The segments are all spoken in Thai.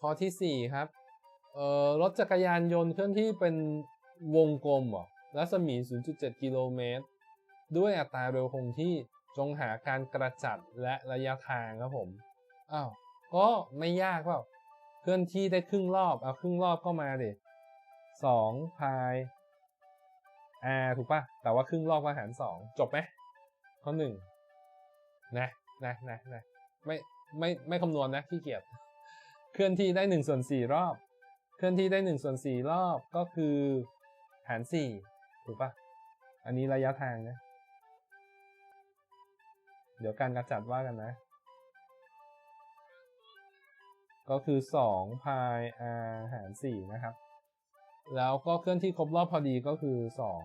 ข้อที่สี่ครับ เอ่อ รถจักรยานยนต์เคลื่อนที่เป็นวงกลมหรอรัศมี 0.7 กิโลเมตร ด้วยอัตราเร็วคงที่จงหาการกระจัดและระยะทางครับผม อ้าว ก็ไม่ยากเปล่า เคลื่อนที่ได้ครึ่งรอบ เอาครึ่งรอบเข้ามาดิสองพาย r ถูกปะแต่ว่าครึ่งรอบก็หารสองจบไหมข้อหนึ่งนะนะนะนะไม่ไม่ไม่คำนวณนะขี้เกียจ เคลื่อนที่ได้หนึ่งส่วนสี่รอบ เคลื่อนที่ได้หนึ่งส่วนสี่รอบก็คือ หารสี่ถูกปะอันนี้ระยะทางนะ เดี๋ยวการกระจัดว่ากันนะ ก็คือสองพาย r หารสี่นะครับ แล้วก็เคลื่อนที่ครบรอบพอดีก็คือสอง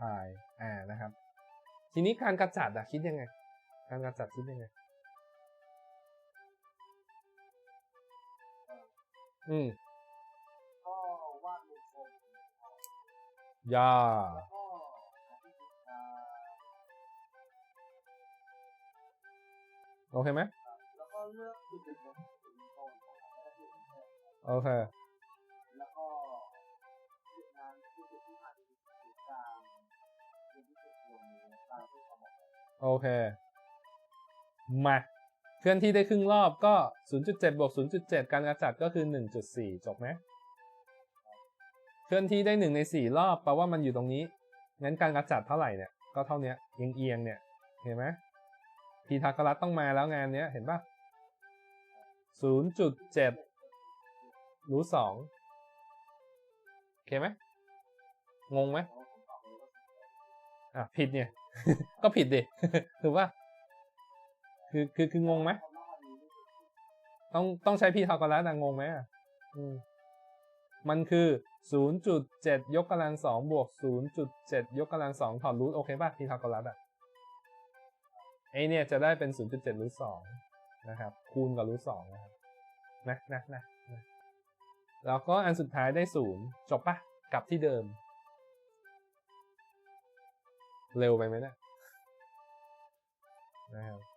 พาย r นะครับ ทีนี้การกระจัดอะคิดยังไง การกระจัดคิดยังไง อืมก็วาดวงกลมยาแล้วก็อธิษฐานโอเคไหมแล้วก็เลือกจุดจุดๆจุดๆตรงแล้วก็จุดๆเนี่ยโอเค แล้วก็จุดนั้นคือจุดที่ผ่านจุดกลางจุดที่จุดลงตามที่เขาบอกโอเค มา เคลื่อนที่ได้ครึ่งรอบก็ 0.7 บวก 0.7 การกระจัดก็คือ 1.4 จบไหมเคลื่อนที่ได้ 1 ใน 4 รอบแปลว่ามันอยู่ตรงนี้ งั้นการกระจัดเท่าไหร่เนี่ย ก็เท่านี้เอียงเอียงๆเนี่ย เห็นไหมพีทาโกรัสต้องมาแล้วงานเนี้ย เห็นปะ0.7รู้สองโอเคไหมงงไหมเพราะว่าผมตอบเลยว่าอะผิดเนี่ย ก็ผิดดิ ถูกปะ คือคือคืองงไหมต้องต้องใช้พีทาโกรัสอะงงไหมอะอืมมันคือ 0.7 ยกกำลังสองบวก 0.7 ยกกำลังสองถอดรูทโอเคป่ะพีทาโกรัสอะไอเนี่ยจะได้เป็น 0.7รูทสองนะครับ คูณกับรูทสองนะครับนะนะนะนะแล้วก็อันสุดท้ายได้ศูนย์จบปะกลับที่เดิม เร็วไปไหมเนี่ยนะครับ